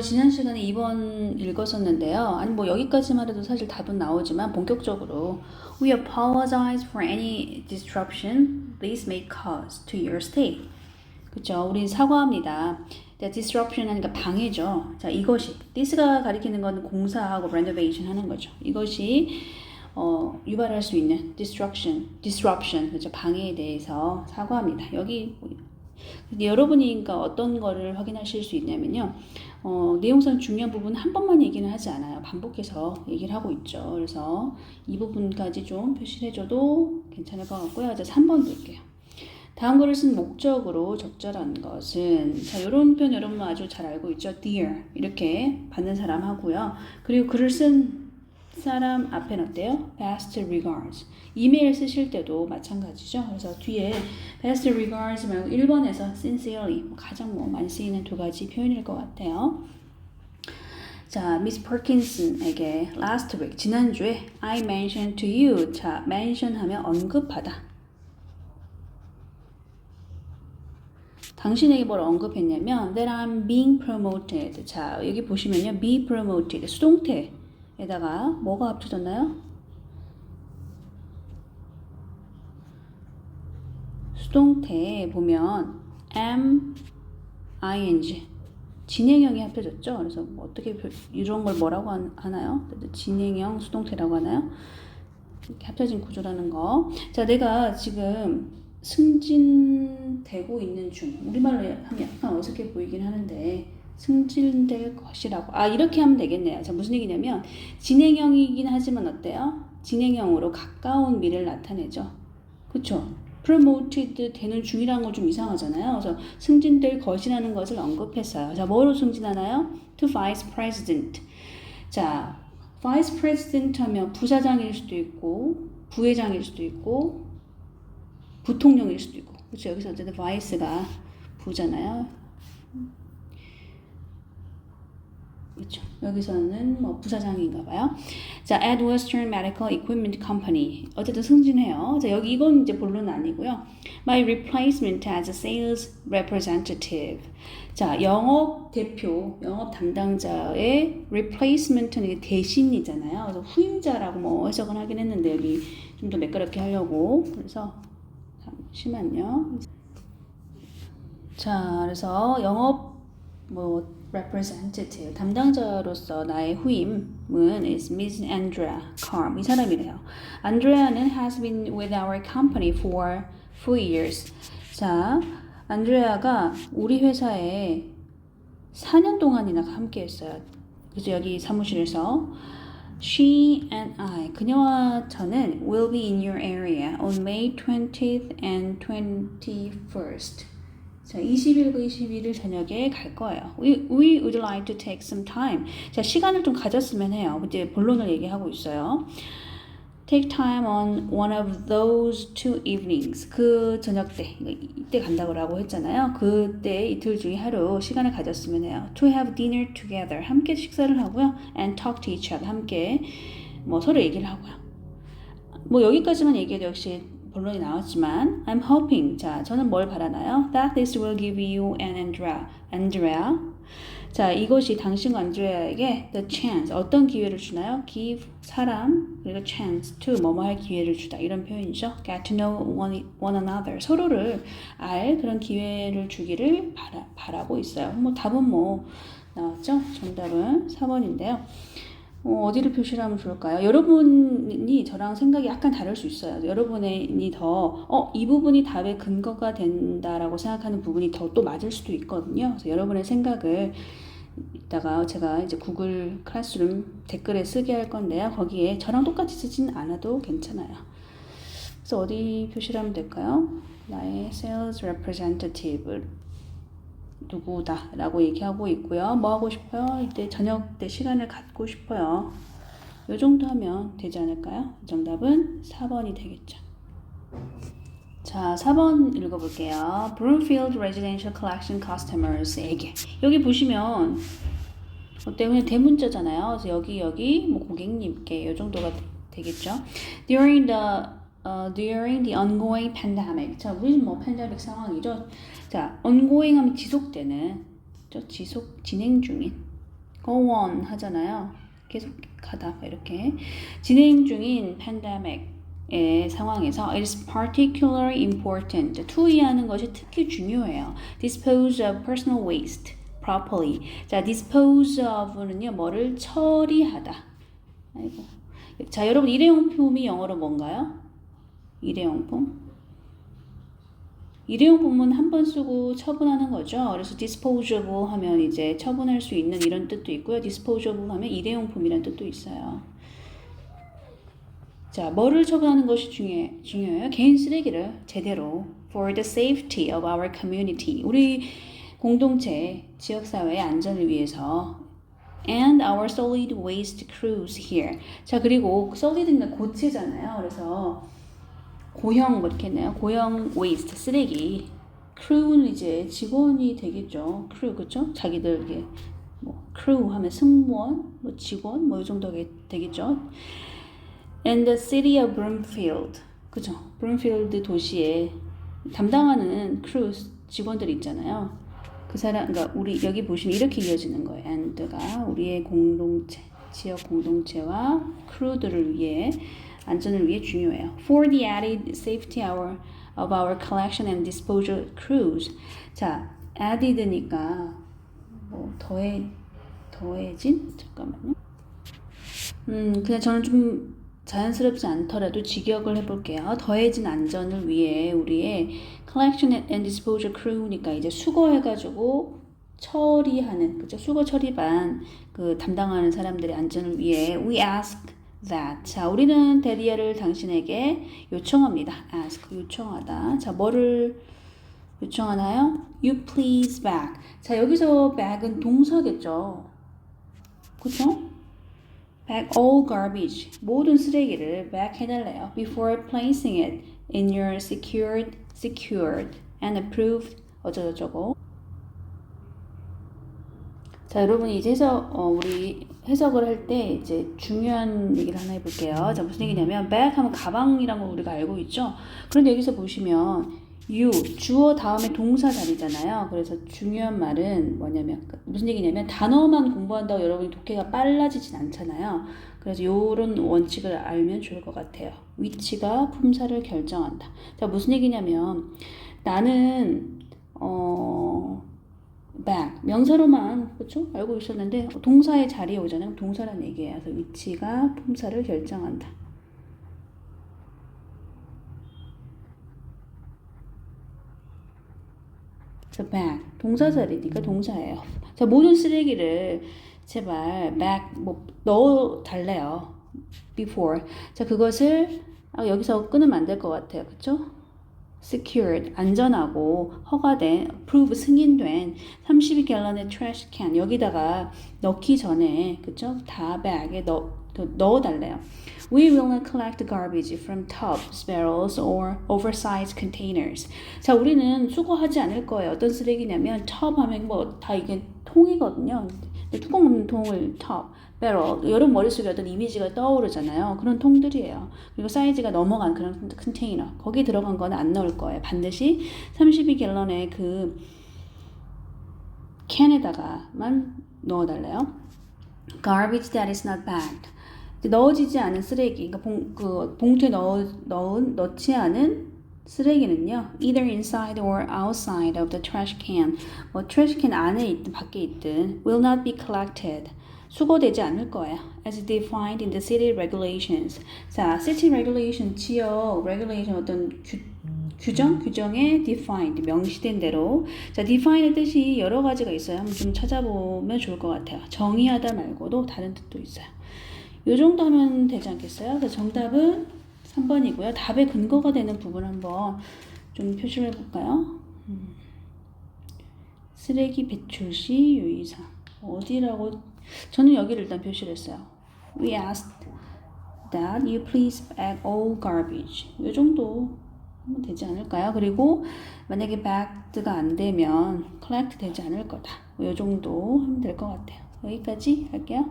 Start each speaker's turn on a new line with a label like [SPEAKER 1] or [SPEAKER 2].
[SPEAKER 1] 지난 시간에 2번 읽었었는데요. 아니 뭐 여기까지만 해도 사실 답은 나오지만 본격적으로 We apologize for any disruption this may cause to your stay. 그렇죠. 우린 사과합니다. 자, disruption 하니까 방해죠. 자, 이것이 this가 가리키는 건 공사하고 renovation 하는 거죠. 이것이 어, 유발할 수 있는 destruction, disruption, 그렇죠. 방해에 대해서 사과합니다. 여기 근데 여러분이 그러니까 어떤 거를 확인하실 수 있냐면요. 어, 내용상 중요한 부분 한 번만 얘기는 하지 않아요. 반복해서 얘기를 하고 있죠. 그래서 이 부분까지 좀 표시를 해줘도 괜찮을 것 같고요. 이제 3번 볼게요. 다음 글을 쓴 목적으로 적절한 것은 자 이런 표현 여러분 아주 잘 알고 있죠. dear 이렇게 받는 사람 하고요. 그리고 글을 쓴 사람 앞에는 어때요? best regards. 이메일 쓰실 때도 마찬가지죠. 그래서 뒤에 best regards 말고 1번에서 sincerely 가장 뭐 많이 쓰이는 두 가지 표현일 것 같아요. 자, 미스 퍼킨슨에게 last week 지난주에 I mentioned to you. 자, mention 하면 언급하다. 당신에게 뭘 언급했냐면 that I'm being promoted. 자, 여기 보시면요. be promoted. 수동태 에다가 뭐가 합쳐졌나요? 수동태에 보면 am, ing 진행형이 합쳐졌죠. 그래서 뭐 어떻게 표- 이런 걸 뭐라고 한- 하나요? 진행형 수동태라고 하나요? 이렇게 합쳐진 구조라는 거. 자, 내가 지금 승진되고 있는 중. 우리말로 하면 약간 어색해 보이긴 하는데 승진될 것이라고. 아, 이렇게 하면 되겠네요. 자, 무슨 얘기냐면 진행형이긴 하지만 어때요? 진행형으로 가까운 미래를 나타내죠. 그쵸? promoted 되는 중이라는 건 좀 이상하잖아요. 그래서 승진될 것이라는 것을 언급했어요. 자, 뭐로 승진하나요? to vice president. 자, vice president 하면 부사장일 수도 있고, 부회장일 수도 있고, 부통령일 수도 있고. 그렇죠. 여기서 어쨌든 vice가 부잖아요. 그렇죠. 여기서는 뭐 부사장인가 봐요. 자, at Western Medical Equipment Company. 어쨌든 승진해요. 자, 여기 이건 이제 본론은 아니고요. My replacement as a sales representative. 자, 영업 대표, 영업 담당자의 replacement는 대신이잖아요. 그래서 후임자라고 뭐 해석은 하긴 했는데 여기 좀 더 매끄럽게 하려고. 그래서 잠시만요. 자, 그래서 영업 뭐 representative 담당자로서 나의 후임은 is Miss Andrea Carm 이 사람이래요. 안드레아는 has been with our company for four years. 자, 안드레아가 우리 회사에 4년 동안이나 함께했어요. 그래서 여기 사무실에서 She and I, 그녀와 저는 will be in your area on May 20th and 21st. 자, 20일과 21일 저녁에 갈 거예요. We, we would like to take some time. 자, 시간을 좀 가졌으면 해요. 이제 본론을 얘기하고 있어요. Take time on one of those two evenings. 그 저녁 때, 이때 간다고 라고 했잖아요. 그때 이틀 중에 하루 시간을 가졌으면 해요. To have dinner together. 함께 식사를 하고요. And talk to each other. 함께 뭐 서로 얘기를 하고요. 뭐 여기까지만 얘기해도 역시 본론이 나왔지만 I'm hoping 자 저는 뭘 바라나요? That this will give you and Andrea Andrea 자 이것이 당신과 안드레아에게 the chance 어떤 기회를 주나요? give 사람 그리고 chance to 뭐뭐 할 기회를 주다 이런 표현이죠. get to know one, one another 서로를 알 그런 기회를 주기를 바라, 바라고 있어요. 뭐 답은 뭐 나왔죠? 정답은 4번인데요. 어, 어디를 표시를 하면 좋을까요? 여러분이 저랑 생각이 약간 다를 수 있어요. 여러분이 더, 어, 이 부분이 답의 근거가 된다라고 생각하는 부분이 더 또 맞을 수도 있거든요. 그래서 여러분의 생각을 이따가 제가 이제 구글 클래스룸 댓글에 쓰게 할 건데요. 거기에 저랑 똑같이 쓰진 않아도 괜찮아요. 그래서 어디 표시를 하면 될까요? 나의 sales representative 누구다 라고 얘기하고 있고요. 뭐 하고 싶어요? 이때 저녁 때 시간을 갖고 싶어요. 요 정도 하면 되지 않을까요? 정답은 4번이 되겠죠. 자, 4번 읽어볼게요. Broomfield Residential Collection Customers에게. 여기 보시면, 어때요? 그냥 대문자잖아요. 그래서 여기, 여기, 뭐 고객님께, 요 정도가 되겠죠. During the, uh, during the ongoing pandemic. 자, 우리는 뭐 팬데믹 상황이죠. 자, ongoing 하면 지속되는, 저 지속, 진행 중인. go on 하잖아요. 계속 가다 이렇게 진행 중인 팬데믹의 상황에서 it is particularly important 투이하는 것이 특히 중요해요. dispose of personal waste properly. 자, dispose of는요 뭐를 처리하다. 아이고. 자, 여러분 일회용품이 영어로 뭔가요? 일회용품. 일회용품은 한 번 쓰고 처분하는 거죠. 그래서 disposable 하면 이제 처분할 수 있는 이런 뜻도 있고요. disposable 하면 일회용품이라는 뜻도 있어요. 자, 뭐를 처분하는 것이 중요해, 중요해요? 개인 쓰레기를 제대로 for the safety of our community. 우리 공동체, 지역사회의 안전을 위해서 and our solid waste crews here. 자, 그리고 solid는 고체잖아요. 그래서 고형 뭐 이렇게 했나요? 고형 waste 쓰레기. crew는 이제 직원이 되겠죠. crew 그죠? 자기들 이게 뭐 crew 하면 승무원, 뭐 직원 뭐 이 정도 되겠죠. And the city of Broomfield. 그죠? 브룸필드 도시에 담당하는 크루 직원들 있잖아요. 그 사람, 그러니까 우리 여기 보시면 이렇게 이어지는 거예요. and가 우리의 공동체, 지역 공동체와 크루들을 위해 안전을 위해 중요해요. For the added safety hour of our collection and disposal crews. 자, added니까 뭐 더해 더해진 잠깐만요. 음, 그냥 저는 좀 자연스럽지 않더라도 직역을 해볼게요. 더해진 안전을 위해 우리의 collection and disposal crew니까 이제 수거해가지고 처리하는 그죠? 수거 처리반 그 담당하는 사람들의 안전을 위해 we ask that. 자, 우리는 데리아를 당신에게 요청합니다. ask 요청하다. 자, 뭐를 요청하나요? You please back. 자, 여기서 back은 동사겠죠. 그쵸? back all garbage. 모든 쓰레기를 back 해달래요. Before placing it in your secured, secured and approved 어쩌고저쩌고. 자, 여러분 이제 해석 어, 우리 해석을 할 때 이제 중요한 얘기를 하나 해볼게요. 자, 무슨 얘기냐면 bag 하면 가방이란 걸 우리가 알고 있죠. 그런데 여기서 보시면 you 주어 다음에 동사 자리잖아요. 그래서 중요한 말은 뭐냐면 무슨 얘기냐면 단어만 공부한다고 여러분이 독해가 빨라지진 않잖아요. 그래서 이런 원칙을 알면 좋을 것 같아요. 위치가 품사를 결정한다. 자 무슨 얘기냐면 나는 어 back 명사로만 그렇죠 알고 있었는데 동사의 자리에 오잖아요. 동사란 얘기예요. 그래서 위치가 품사를 결정한다. 자, back 동사 자리니까 동사예요. 자, 모든 쓰레기를 제발 back 뭐 넣어 달래요. before. 자, 그것을 아, 여기서 끊으면 안 될 것 같아요. 그쵸? Secured 안전하고 허가된 approve 승인된 32갤런의 trash can 여기다가 넣기 전에 그쵸? 다 bag에 넣, 넣어 달래요. We will not collect garbage from tubs, barrels, or oversized containers. 자, 우리는 수거하지 않을 거예요. 어떤 쓰레기냐면 tub 하면 뭐 다 이게 통이거든요. 뚜껑 없는 통을 tub, barrel, 여러분 머릿속에 어떤 이미지가 떠오르잖아요. 그런 통들이에요. 그리고 사이즈가 넘어간 그런 컨테이너. 거기 들어간 거는 안 넣을 거예요. 반드시 32갤런의 그 캔에다가만 넣어달래요. Garbage that is not bagged. 넣어지지 않은 쓰레기, 그러니까 봉, 그 봉투에 넣어, 넣은, 넣지 않은 쓰레기는요, either inside or outside of the trash can, 뭐 trash 안에 있든 밖에 있든, will not be collected. 수거되지 않을 거예요. As defined in the city regulations. 자, city regulation, 지역 regulation 어떤 규, 규정? 규정에 defined, 명시된 대로. 자, define의 뜻이 여러 가지가 있어요. 한번 좀 찾아보면 좋을 것 같아요. 정의하다 말고도 다른 뜻도 있어요. 이 정도 하면 되지 않겠어요? 그래서 정답은 3번이고요. 답의 근거가 되는 부분 한번 좀 표시를 해볼까요? 음. 쓰레기 배출 시 유의사항. 어디라고? 저는 여기를 일단 표시를 했어요. We asked that you please bag all garbage. 이 정도 되지 않을까요? 그리고 만약에 bagged가 안 되면 collect 되지 않을 거다. 이 정도 하면 될 것 같아요. 여기까지 할게요.